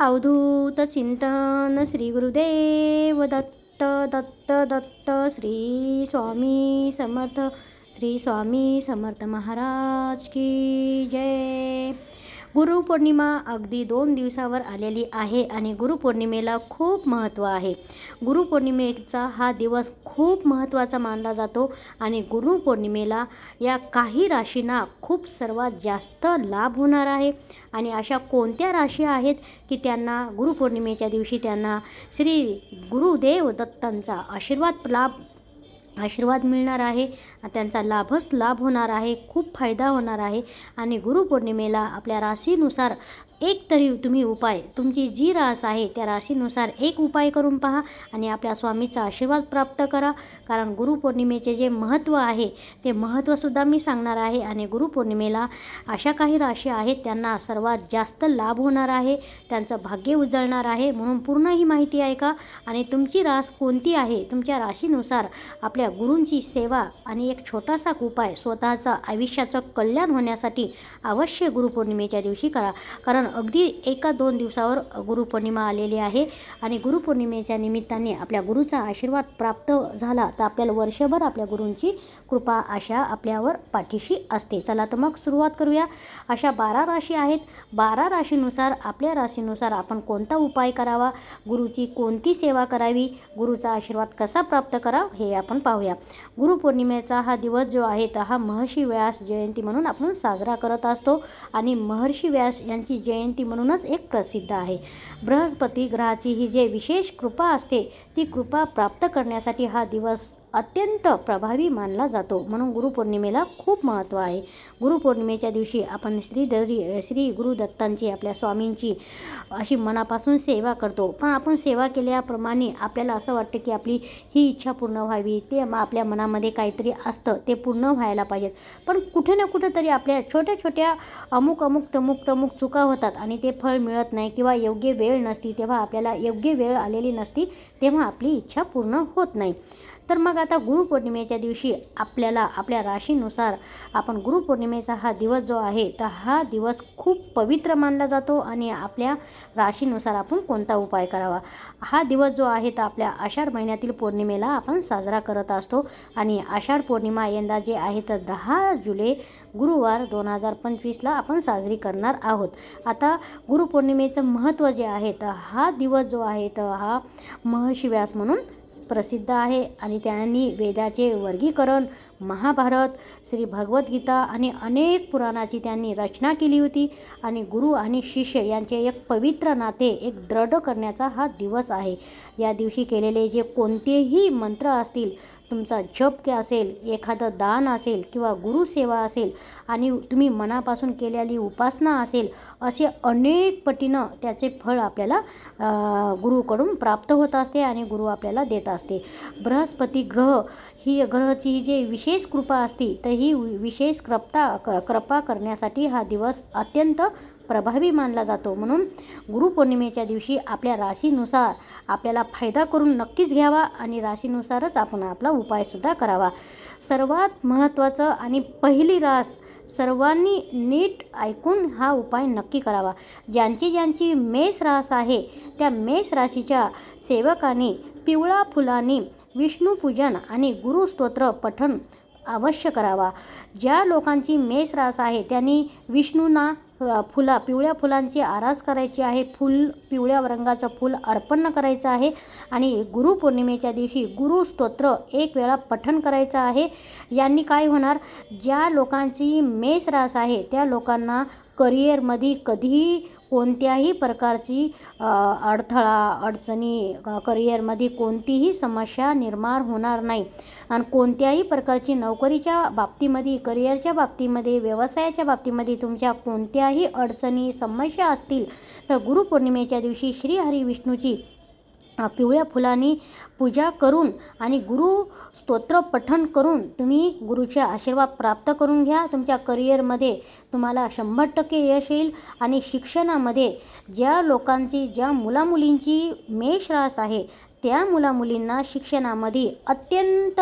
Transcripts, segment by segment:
अवधूत चिंतन श्री गुरुदेव दत्त दत्त दत्त श्री स्वामी समर्थ श्री स्वामी समर्थ महाराज की जय गुरुपौर्णिमा अगदी दोन दिवसावर आलेली आहे आणि गुरुपौर्णिमेला खूप महत्त्व आहे. गुरुपौर्णिमेचा हा दिवस खूप महत्त्वाचा मानला जातो आणि गुरुपौर्णिमेला या काही राशींना खूप सर्वात जास्त लाभ होणार आहे. आणि अशा कोणत्या राशी आहेत की त्यांना गुरुपौर्णिमेच्या दिवशी त्यांना श्री गुरुदेव दत्तांचा आशीर्वाद लाभ आशीर्वाद मिळणार आहे. त्यांचा लाभच लाभ होणार आहे. खूप फायदा होणार आहे. आणि गुरुपौर्णिमेला आपल्या राशीनुसार एक तरी तुम्ही उपाय तुमची जी रास आहे त्या राशीनुसार एक उपाय करून पहा आणि आपल्या स्वामीचा आशीर्वाद प्राप्त करा. कारण गुरुपौर्णिमेचे जे महत्त्व आहे ते महत्त्वसुद्धा मी सांगणार आहे आणि गुरुपौर्णिमेला अशा काही राशी आहेत त्यांना सर्वात जास्त लाभ होणार आहे त्यांचं भाग्य उजळणार आहे म्हणून पूर्ण ही माहिती ऐका. आणि तुमची रास कोणती आहे तुमच्या राशीनुसार आपल्या गुरूंची सेवा आणि एक छोटासा उपाय स्वतःचा आयुष्याचं कल्याण होण्यासाठी अवश्य गुरुपौर्णिमेच्या दिवशी करा. कारण अगदी एका दोन दिवसावर गुरुपौर्णिमा आलेली आहे आणि गुरुपौर्णिमेच्या निमित्ताने आपल्या गुरुचा आशीर्वाद प्राप्त झाला तर आपल्याला वर्षभर आपल्या गुरूंची कृपा आशा आपल्यावर पाठीशी असते. चला तर मग सुरुवात करूया. अशा बारा राशी आहेत. बारा राशीनुसार आपल्या राशीनुसार आपण कोणता उपाय करावा? गुरुची कोणती सेवा करावी? गुरुचा आशीर्वाद कसा प्राप्त करा हे आपण पाहूया. गुरुपौर्णिमेचा हा दिवस जो आहे तर हा महर्षी व्यास जयंती म्हणून आपण साजरा करत असतो. आणि महर्षी व्यास यांची जयंती जयंती म्हणूनच एक प्रसिद्ध आहे. बृहस्पती ग्रहाची ही जे विशेष कृपा असते ती कृपा प्राप्त करण्यासाठी हा दिवस अत्यंत प्रभावी मानला जातो. म्हणून गुरुपौर्णिमेला खूप महत्त्व आहे. गुरुपौर्णिमेच्या दिवशी आपण श्री दरी श्री गुरुदत्तांची आपल्या स्वामींची अशी मनापासून सेवा करतो. पण आपण सेवा केल्याप्रमाणे आपल्याला असं वाटतं की आपली ही इच्छा पूर्ण व्हावी. ते आपल्या मनामध्ये काहीतरी असतं ते पूर्ण व्हायला पाहिजेत. पण कुठे ना कुठं तरी आपल्या छोट्या छोट्या अमुक अमुक टमुक टमुक चुका होतात आणि ते फळ मिळत नाही किंवा योग्य वेळ नसती. तेव्हा आपल्याला योग्य वेळ आलेली नसती तेव्हा आपली इच्छा पूर्ण होत नाही. तर मग आता गुरुपौर्णिमेच्या दिवशी आपल्याला आपल्या राशीनुसार आपण गुरुपौर्णिमेचा हा दिवस जो आहे तर हा दिवस खूप पवित्र मानला जातो आणि आपल्या राशीनुसार आपण कोणता उपाय करावा? हा दिवस जो आहे तर आपल्या आषाढ महिन्यातील पौर्णिमेला आपण साजरा करत असतो आणि आषाढ पौर्णिमा यंदा जे आहे तर दहा जुलै गुरुवार दोन हजार पंचवीसला आपण साजरी करणार आहोत. आता गुरुपौर्णिमेचं महत्त्व जे आहे तर हा दिवस जो आहे तर हा महर्षी व्यास म्हणून प्रसिद्ध आहे आणि त्यांनी वेदाचे वर्गीकरण महाभारत श्री भगवद्गीता आणि अनेक पुराणाची त्यांनी रचना केली होती. आणि गुरु आणि शिष्य यांचे एक पवित्र नाते एक दृढ करण्याचा हा दिवस आहे. या दिवशी केलेले जे कोणतेही मंत्र असतील तुमचा जप असेल एखादं दान असेल किंवा गुरुसेवा असेल आणि तुम्ही मनापासून केलेली उपासना असेल असे अनेक पटीनं त्याचे फळ आपल्याला गुरुकडून प्राप्त होत असते आणि गुरु आपल्याला देत असते. बृहस्पती ग्रह ही ग्रहची जे विशेष कृपा असती तर ही विशेष कृपता क कृपा करण्यासाठी हा दिवस अत्यंत प्रभावी मानला जातो. म्हणून गुरुपौर्णिमेच्या दिवशी आपल्या राशीनुसार आपल्याला फायदा करून नक्कीच घ्यावा आणि राशीनुसारच आपण आपला उपायसुद्धा करावा. सर्वात महत्त्वाचं आणि पहिली रास सर्वांनी नीट ऐकून हा उपाय नक्की करावा. ज्यांची ज्यांची मेष रास आहे त्या मेष राशीच्या सेवकांनी पिवळा फुलांनी विष्णूपूजन आणि गुरुस्तोत्र पठण अवश्य करावा. ज्या लोकांची मेष रास आहे त्यांनी विष्णूंना फुला पिवळ्या फुलांची आरास करायची आहे. फुल पिवळ्या रंगाचं फूल अर्पण करायचं आहे. आणि गुरुपौर्णिमेच्या दिवशी गुरुस्तोत्र एक वेळा पठण करायचं आहे. यांनी काय होणार? ज्या लोकांची मेष रास आहे त्या लोकांना करिअरमध्ये कधीही कोणत्याही प्रकारची अडथळा अडचणी करिअरमध्ये कोणतीही समस्या निर्माण होणार नाही. आणि कोणत्याही प्रकारची नोकरीच्या बाबतीमध्ये करिअरच्या बाबतीमध्ये व्यवसायाच्या बाबतीमध्ये तुमच्या कोणत्याही अडचणी समस्या असतील तर गुरुपौर्णिमेच्या दिवशी श्री हरी विष्णूची पिवळ्या फुलांनी पूजा करून आणि गुरु स्तोत्र पठण करून तुम्ही गुरुचे आशीर्वाद प्राप्त करून घ्या. तुमच्या करिअरमध्ये तुम्हाला शंभर टक्के यश येईल आणि शिक्षणामध्ये ज्या लोकांची ज्या मुलामुलींची मेष रास आहे त्या मुलामुलींना शिक्षणामध्ये अत्यंत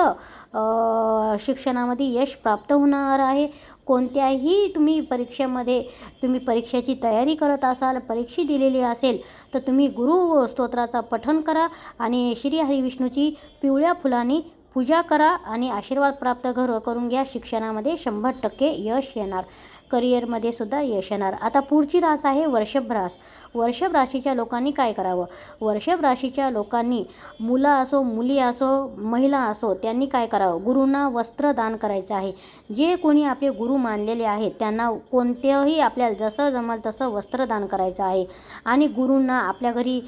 शिक्षणामध्ये यश प्राप्त होणार आहे. कोणत्याही तुम्ही परीक्षेमध्ये तुम्ही परीक्षेची तयारी करत असाल परीक्षा दिलेली असेल तर तुम्ही गुरु स्तोत्राचा पठन करा आणि श्री हरिविष्णूची पिवळ्या फुलांनी पूजा करा आणि आशीर्वाद प्राप्त घर करून घ्या. शिक्षणामध्ये शंभर टक्के यश येणार. करिअरमध्ये सुद्धा यश येणार. आता पुढची रास आहे वर्षभ रास. वर्षभ राशीच्या लोकांनी काय करावं? वर्षभ राशीच्या लोकांनी मुलं असो मुली असो महिला असो त्यांनी काय करावं? गुरूंना वस्त्र दान करायचं आहे. जे कोणी आपले गुरु मानलेले आहेत त्यांना कोणत्याही आपल्याला जसं जमल तसं वस्त्रदान करायचं आहे. आणि गुरूंना आपल्या घरी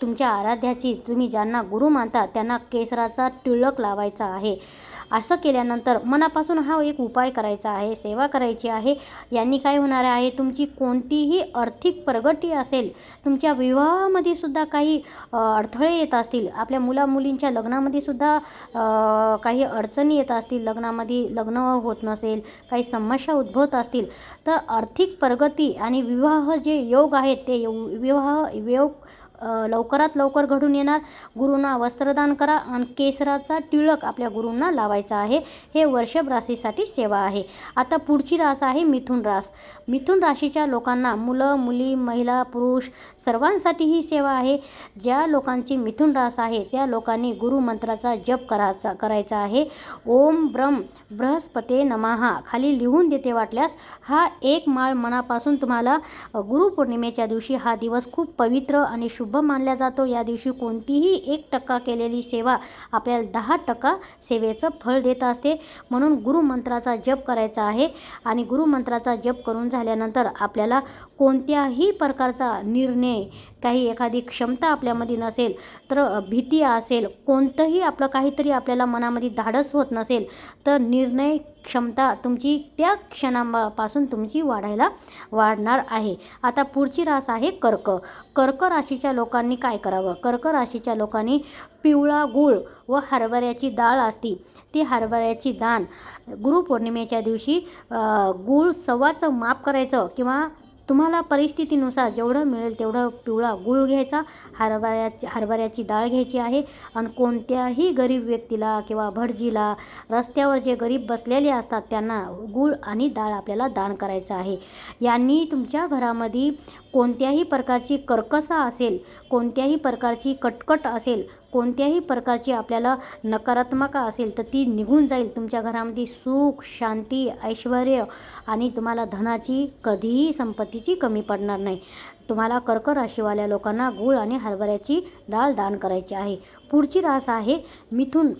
तुमच्या आराध्याची तुम्ही ज्यांना गुरु मानता त्यांना केसराचा टिळक लावायचा आहे. असं केल्यानंतर मनापासून हा एक उपाय करायचा आहे. सेवा करायची आहे? यांनी काय होणार आहे? तुमची कोणतीही आर्थिक प्रगती असेल तुमच्या विवाहामध्ये सुद्धा काही अडथळे येत असतील. आपल्या मुलामुलींच्या लग्नामध्ये सुद्धा काही अडचणी येत असतील. लग्नामध्ये लग्न होत नसेल काही समस्या उद्भवत असतील. तर आर्थिक प्रगती आणि विवाह जे योग आहेत ते यव- विवाह योग लवकरात लवकर घडून येणार. गुरूंना वस्त्रदान करा आणि केसराचा टिळक आपल्या गुरूंना लावायचा आहे. हे वर्षभ राशीसाठी सेवा आहे. आता पुढची रास आहे मिथुन रास. मिथुन राशीच्या लोकांना मुलं मुली महिला पुरुष सर्वांसाठी ही सेवा आहे. ज्या लोकांची मिथुन रास आहे त्या लोकांनी गुरुमंत्राचा जप करायचा करायचा आहे. ओम ब्रह्म बृहस्पते नमहा. खाली लिहून देते वाटल्यास हा एक माळ मनापासून तुम्हाला गुरुपौर्णिमेच्या दिवशी हा दिवस खूप पवित्र आणि शुभ मानला जातो. या दिवशी कोणतीही एक टक्का केलेली सेवा आपल्याला दहा टक्का सेवेचं फळ देत असते. म्हणून गुरुमंत्राचा जप करायचा आहे आणि गुरुमंत्राचा जप करून झाल्यानंतर आपल्याला कोणत्याही प्रकारचा निर्णय काही एखादी क्षमता आपल्यामध्ये नसेल तर भीती असेल कोणतंही आपलं काहीतरी आपल्याला मनामध्ये धाडस होत नसेल तर निर्णय क्षमता तुमची त्या क्षणापासून तुमची वाढायला वाढणार आहे. आता पुढची रास आहे कर्क. कर्क राशीच्या लोकांनी काय करावं? कर्क राशीच्या लोकांनी पिवळा गूळ व हरभऱ्याची डाळ असती. ती हरभऱ्याची दान गुरुपौर्णिमेच्या दिवशी गूळ सव्वाचं माप करायचं किंवा तुम्हाला परिस्थितीनुसार जेवढं मिळेल तेवढं पिवळा गूळ घ्यायचा हरभऱ्याची हरभऱ्याची डाळ घ्यायची आहे आणि कोणत्याही गरीब व्यक्तीला किंवा भटजीला रस्त्यावर जे गरीब बसलेले असतात त्यांना गूळ आणि डाळ आपल्याला दान करायचं आहे. यांनी तुमच्या घरामध्ये कोणत्याही प्रकारची कर्कसा असेल कोणत्याही प्रकारची कटकट असेल कोणत्याही प्रकारची आपल्याला नकारात्मक असेल तर ती निघून जाईल तुमच्या घरामध्ये. सुख शांती ऐश्वर आणि तुम्हाला धनाची कधीही संपत्तीची कमी पडणार नाही. तुम्हाला कर्क राशीवाल्या लोकांना गूळ आणि हरभऱ्याची डाळ दान करायची आहे. पुढची रास आहे मिथून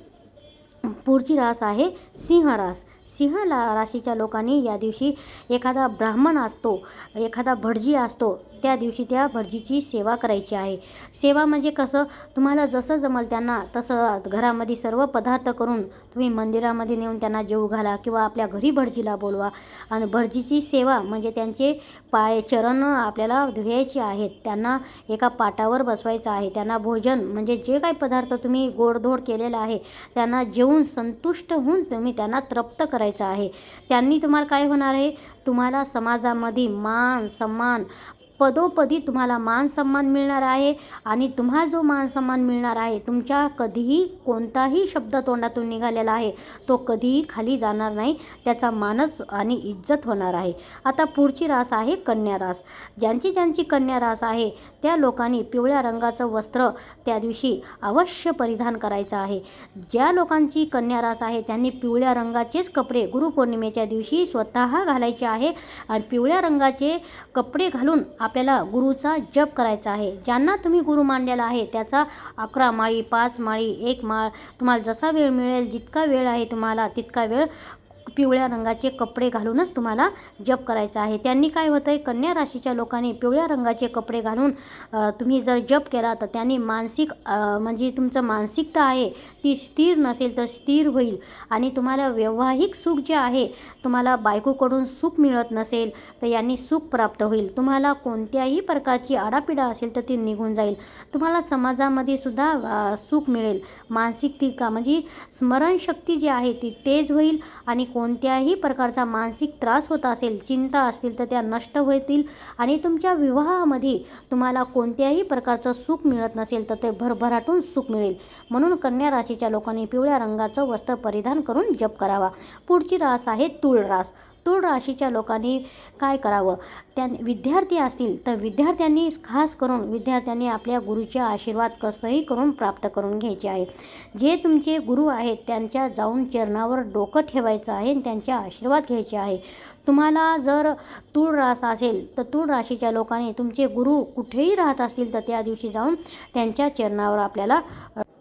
पुढची रास आहे सिंह रास सिंह ला राशीच्या लोकांनी या दिवशी एखादा ब्राह्मण असतो एखादा भटजी असतो त्या दिवशी त्या भटजीची सेवा करायची आहे. सेवा म्हणजे कसं? तुम्हाला जसं जमल त्यांना तसं घरामध्ये सर्व पदार्थ करून तुम्ही मंदिरामध्ये नेऊन त्यांना जेव घाला किंवा आपल्या घरी भटजीला बोलवा. आणि भटजीची सेवा म्हणजे त्यांचे पाय चरण आपल्याला धुवायचे आहेत. त्यांना एका पाटावर बसवायचं आहे. त्यांना भोजन म्हणजे जे काही पदार्थ तुम्ही गोडधोड केलेला आहे त्यांना जेवून संतुष्ट होऊन तुम्ही त्यांना तृप्त करायचं आहे. त्यांनी तुम्हाला काय होणार आहे? तुम्हाला समाजामध्ये मान सन्मान पदोपदी तुम्हाला मान सन्मान मिळणार आहे आणि तुम्हाला जो मान सन्मान मिळणार आहे तुमच्या कधीही कोणताही शब्द तोंडातून निघालेला आहे तो कधीही खाली जाणार नाही त्याचा मानच आणि इज्जत होणार आहे. आता पुढची रास आहे कन्या रास. ज्यांची ज्यांची कन्या रास आहे त्या लोकांनी पिवळ्या रंगाचं वस्त्र त्या दिवशी अवश्य परिधान करायचं आहे. ज्या लोकांची कन्या रास आहे त्यांनी पिवळ्या रंगाचेच कपडे गुरुपौर्णिमेच्या दिवशी स्वतः घालायचे आहे आणि पिवळ्या रंगाचे कपडे घालून आपल्याला गुरुचा जप करायचा आहे. ज्यांना तुम्ही गुरु मानलेला आहे त्याचा अकरा माळी पाच माळी एक माळ तुम्हाला जसा वेळ मिळेल जितका वेळ आहे तुम्हाला तितका वेळ पिवळ्या रंगाचे कपडे घालूनच तुम्हाला जप करायचा आहे. त्यांनी काय होतं आहे कन्या राशीच्या लोकांनी पिवळ्या रंगाचे कपडे घालून तुम्ही जर जप केला तर त्यांनी मानसिक म्हणजे तुमचं मानसिकता आहे ती स्थिर नसेल तर स्थिर होईल. आणि तुम्हाला वैवाहिक सुख जे आहे तुम्हाला बायकोकडून सुख मिळत नसेल तर यांनी सुख प्राप्त होईल. तुम्हाला कोणत्याही प्रकारची आडापिडा असेल तर ती निघून जाईल. तुम्हाला समाजामध्ये सुद्धा सुख मिळेल. मानसिक ती का म्हणजे स्मरणशक्ती जी आहे ती तेज होईल आणि कोण कोणत्याही प्रकारचा मानसिक त्रास होत असेल चिंता असतील तर त्या नष्ट होतील आणि तुमच्या विवाहामध्ये तुम्हाला कोणत्याही प्रकारचं सुख मिळत नसेल तर ते भरभराटून सुख मिळेल. म्हणून कन्या राशीच्या लोकांनी पिवळ्या रंगाचं वस्त्र परिधान करून जप करावा. पुढची रास आहे तुळ रास तुळ राशीच्या लोकांनी काय करावं? त्या विद्यार्थी असतील तर विद्यार्थ्यांनी खास करून विद्यार्थ्यांनी आपल्या गुरुचे आशीर्वाद कसंही करून प्राप्त करून घ्यायचे आहे. जे तुमचे गुरु आहेत त्यांच्या जाऊन चरणावर डोकं ठेवायचं आहे आणि त्यांचे आशीर्वाद घ्यायचे आहे. तुम्हाला जर तूळ रास असेल तर तूळ राशीच्या लोकांनी तुमचे गुरु कुठेही राहत असतील तर त्या दिवशी जाऊन त्यांच्या चरणावर आपल्याला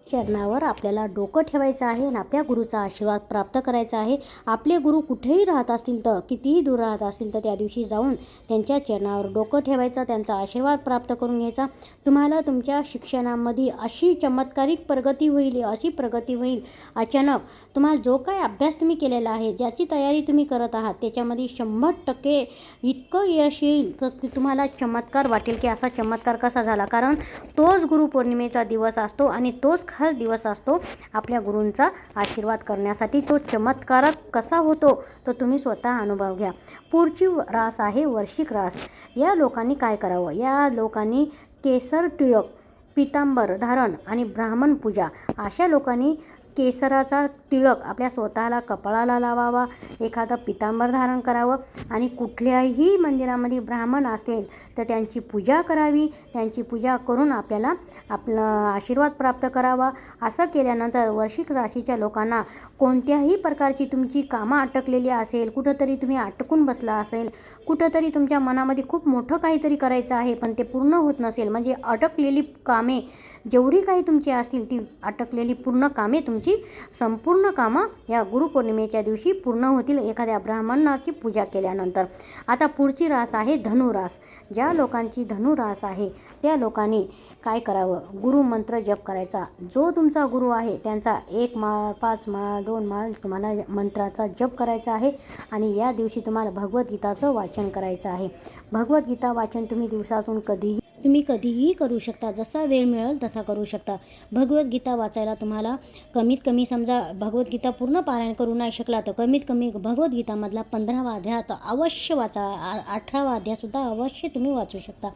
चरणावर आपल्याला डोकं ठेवायचं आहे आणि आपल्या गुरुचा आशीर्वाद प्राप्त करायचा आहे. आपले गुरु कुठेही राहत असतील तर कितीही दूर राहत असतील तर त्या दिवशी जाऊन त्यांच्या चरणावर डोकं ठेवायचं त्यांचा आशीर्वाद प्राप्त करून घ्यायचा. तुम्हाला तुमच्या शिक्षणामध्ये अशी चमत्कारिक प्रगती होईल अशी प्रगती होईल. अचानक तुम्हाला जो काय अभ्यास तुम्ही केलेला आहे ज्याची तयारी तुम्ही करत आहात त्याच्यामध्ये शंभर टक्के इतकं यश येईल तर की तुम्हाला चमत्कार वाटेल की असा चमत्कार कसा झाला. कारण तोच गुरुपौर्णिमेचा दिवस असतो आणि तोच खास दिवस असतो आपल्या गुरूंचा आशीर्वाद करण्यासाठी. तो चमत्कारक कसा होतो तो तुम्ही स्वतः अनुभव घ्या. पुढची रास आहे वर्षिक रास. या लोकांनी काय करावं? या लोकांनी केसर टिळक पितांबर धारण आणि ब्राह्मण पूजा अशा लोकांनी केसराचा टिळक आपल्या स्वतःला कपाळाला लावावा एखादं पितांबर धारण करावं आणि कुठल्याही मंदिरामध्ये ब्राह्मण असेल तर त्यांची पूजा करावी. त्यांची पूजा करून आपल्याला आपला आशीर्वाद प्राप्त करावा. असं केल्यानंतर वर्षिक राशीच्या लोकांना कोणत्याही प्रकारची तुमची कामं अटकलेली असेल कुठंतरी तुम्ही अटकून बसला असेल कुठंतरी तुमच्या मनामध्ये खूप मोठं काहीतरी करायचं आहे पण ते पूर्ण होत नसेल म्हणजे अटकलेली कामे जेवढी काही तुमची असतील ती अटकलेली पूर्ण कामे तुमची संपूर्ण कामं या गुरुपौर्णिमेच्या दिवशी पूर्ण होतील एखाद्या ब्राह्मणाची पूजा केल्यानंतर. आता पुढची रास आहे धनुरास. ज्या लोकांची धनुरास आहे त्या लोकांनी काय करावं? गुरुमंत्र जप करायचा. जो तुमचा गुरु आहे त्यांचा एक माळ पाच माळ दोन माळ तुम्हाला मंत्राचा जप करायचा आहे आणि या दिवशी तुम्हाला भगवद्गीताचं वाचन करायचं आहे. भगवद्गीता वाचन तुम्ही दिवसातून कधीही तुम्ही कधीही करू शकता जसा वेळ मिळेल तसा करू शकता. भगवद्गीता वाचायला तुम्हाला कमीत कमी समजा भगवद्गीता पूर्ण पारायण करू नाही शकला तर कमीत कमी भगवद्गीतामधला पंधरावा अध्याय तर अवश्य वाचा. आ अठरावा अध्यायसुद्धा अवश्य तुम्ही वाचू शकता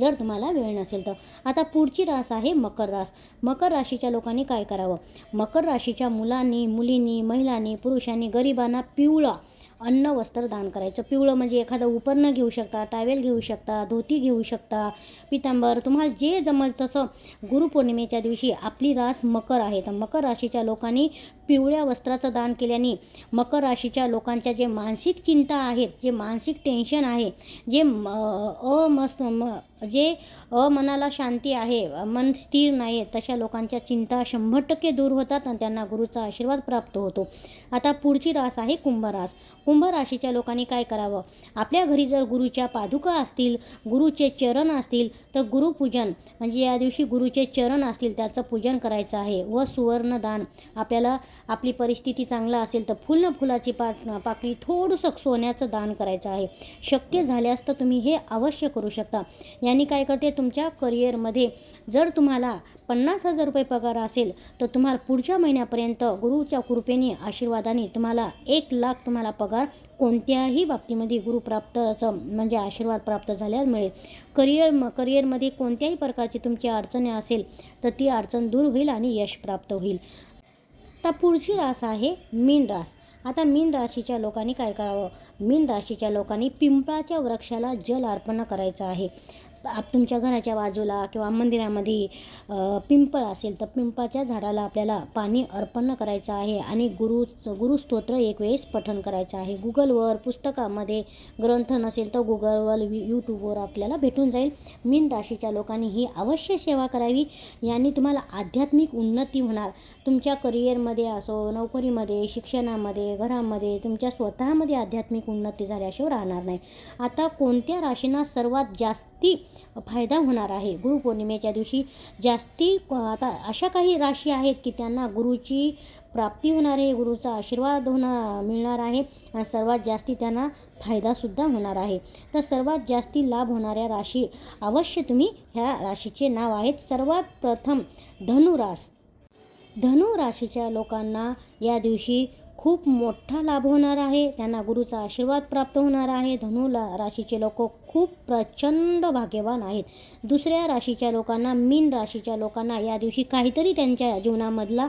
जर तुम्हाला वेळ नसेल तर. आता पुढची रास आहे मकर रास. मकर राशीच्या लोकांनी काय करावं? मकर राशीच्या मुलांनी मुलींनी महिलांनी पुरुषांनी गरिबांना पिवळा अन्न वस्त्र दान करायचं. पिवळं म्हणजे एखादं उपरणं घेऊ शकता टावेल घेऊ शकता धोती घेऊ शकता पितांबर. तुम्हाला जे जमल तसं गुरुपौर्णिमेच्या दिवशी आपली रास मकर आहे. तर मकर राशीच्या लोकांनी पिवळ्या वस्त्राचं दान केल्याने मकर राशीच्या लोकांच्या जे मानसिक चिंता आहेत जे मानसिक टेन्शन आहे जे अमस्त म जे अमनाला शांती आहे मन स्थिर नाही आहे तशा लोकांच्या चिंता शंभर टक्के दूर होतात आणि त्यांना गुरुचा आशीर्वाद प्राप्त होतो. आता पुढची रास आहे कुंभरास. कुंभ राशीच्या लोकांनी काय करावं? आपल्या घरी जर गुरुच्या पादुका असतील गुरुचे चरण असतील तर गुरुपूजन म्हणजे या दिवशी गुरुचे चरण असतील त्याचं पूजन करायचं आहे. व सुवर्णदान आपल्याला आपली परिस्थिती चांगला असेल तर फुल न फुलाची पा पाकळी थोडंसं सोन्याचं दान करायचं आहे. शक्य झाल्यास तर तुम्ही हे अवश्य करू शकता. यांनी काय करते तुमच्या करिअरमध्ये जर तुम्हाला पन्नास हजार रुपये पगार असेल तर तुम्हाला पुढच्या महिन्यापर्यंत गुरुच्या कृपेने आशीर्वादाने तुम्हाला एक लाख तुम्हाला पगार कोणत्याही बाबतीमध्ये गुरुप्राप्तचं म्हणजे आशीर्वाद प्राप्त झाल्यावर मिळेल. करिअर म करिअरमध्ये कोणत्याही प्रकारची तुमची अडचणी असेल तर ती अडचण दूर होईल आणि यश प्राप्त होईल. आता पुढची रास आहे मीन रास. आता मीन राशीच्या लोकांनी काय करावं? मीन राशीच्या लोकांनी पिंपळाच्या वृक्षाला जल अर्पण करायचं आहे. आप तुमच्या घराच्या बाजूला किंवा मंदिरामध्ये पिंपळ असेल तर पिंपळाच्या झाडाला आपल्याला पाणी अर्पण करायचं आहे आणि गुरु गुरुस्तोत्र एक वेळेस पठण करायचं आहे. गुगलवर पुस्तकामध्ये ग्रंथ नसेल तर गुगलवर यूट्यूबवर आपल्याला भेटून जाईल. मीन राशीच्या लोकांनी ही अवश्य सेवा करावी. यांनी तुम्हाला आध्यात्मिक उन्नती होणार. तुमच्या करिअरमध्ये असो नोकरीमध्ये शिक्षणामध्ये घरामध्ये तुमच्या स्वतःमध्ये आध्यात्मिक उन्नती झाल्याशिवाय राहणार नाही. आता कोणत्या राशींना सर्वात जास्त फायदा होणार आहे. गुरुपौर्णिमेच्या दिवशी जास्ती आता अशा काही राशी आहेत की त्यांना गुरुची प्राप्ती होणार आहे गुरुचा आशीर्वाद होणार मिळणार आहे आणि सर्वात जास्ती त्यांना फायदासुद्धा होणार आहे. तर सर्वात जास्ती लाभ होणाऱ्या राशी अवश्य तुम्ही ह्या राशीचे नाव आहेत. सर्वात प्रथम धनुरास धनु राशीच्या लोकांना या दिवशी खूप मोठा लाभ होणार आहे. त्यांना गुरुचा आशीर्वाद प्राप्त होणार आहे. धनुला राशीचे लोक खूप प्रचंड भाग्यवान आहेत. दुसऱ्या राशीच्या लोकांना मीन राशीच्या लोकांना या दिवशी काहीतरी त्यांच्या जीवनामधला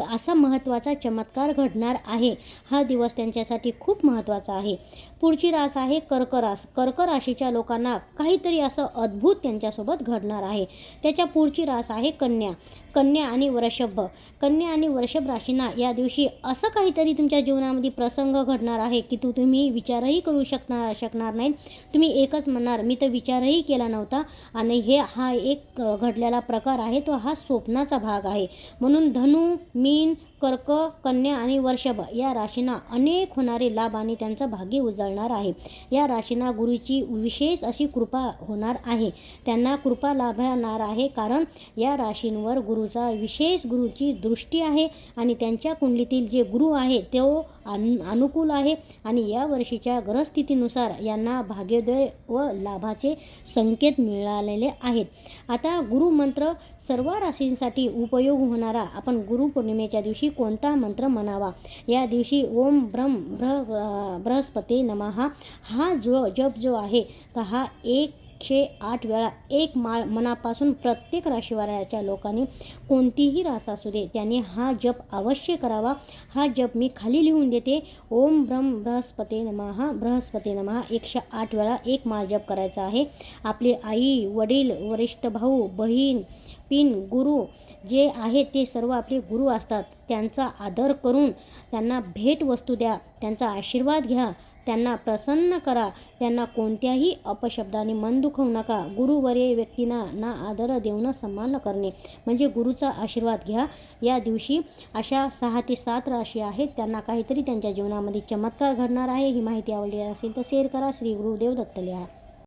असा महत्त्वाचा चमत्कार घडणार आहे. हा दिवस त्यांच्यासाठी खूप महत्त्वाचा आहे. पुढची रास आहे कर्करास. कर्क राशीच्या लोकांना काहीतरी असं अद्भुत त्यांच्यासोबत घडणार आहे. त्याच्या पुढची रास आहे कन्या. कन्या आणि वृषभ. कन्या आणि वृषभ राशींना या दिवशी असं काहीतरी तुमच्या जीवनामध्ये प्रसंग घडणार आहे की तो तुम्ही विचारही करू शकणार शकणार नाही तुम्ही एकच म्हणणार मी तर विचारही केला नव्हता. आणि हे हा एक घडलेला प्रकार आहे. तो हा स्वप्नाचा भाग आहे. म्हणून धनु मीन कर्क कन्या आणि वर्षभ या राशींना अनेक होणारे लाभ आणि त्यांचं भाग्य उजळणार आहे. या राशींना गुरुची विशेष अशी कृपा होणार आहे. त्यांना कृपा लाभणार आहे कारण या राशींवर गुरुचा विशेष गुरुची दृष्टी आहे आणि त्यांच्या कुंडलीतील जे गुरु आहे तो अन अनुकूल आहे आणि या वर्षीच्या ग्रहस्थितीनुसार यांना भाग्योदय व लाभाचे संकेत मिळालेले आहेत. आता गुरुमंत्र सर्व राशींसाठी उपयोग होणारा आपण गुरुपौर्णिमेच्या दिवशी कोणता मंत्र म्हणावा? या दिवशी ओम ब्रह्म ब्रह बृहस्पती नमहा हा जो जप जो आहे तर हा एक एकशे आठ वेळा एक माळ मनापासून प्रत्येक राशीवाराच्या लोकांनी कोणतीही रास असू दे त्यांनी हा जप अवश्य करावा. हा जप मी खाली लिहून देते. ओम ब्रह्म बृहस्पती नमहा बृहस्पती नमहा एकशे आठ वेळा एक माळ जप करायचा आहे. आपले आई वडील वरिष्ठ भाऊ बहीण पिन गुरु जे आहेत ते सर्व आपले गुरु असतात. त्यांचा आदर करून त्यांना भेट वस्तू द्या. त्यांचा आशीर्वाद घ्या. त्यांना प्रसन्न करा. त्यांना कोणत्याही अपशब्दाने मन दुखवू नका. गुरुवर्य व्यक्तींना ना आदर देऊन सन्मान करणे. म्हणजे गुरुचा आशीर्वाद घ्या. या दिवशी अशा सहा ते सात राशी आहेत. त्यांना काहीतरी त्यांच्या जीवनामध्ये चमत्कार घडणार आहे. ही माहिती आवडली असेल तर शेअर करा. श्री गुरुदेव दत्त लिहा.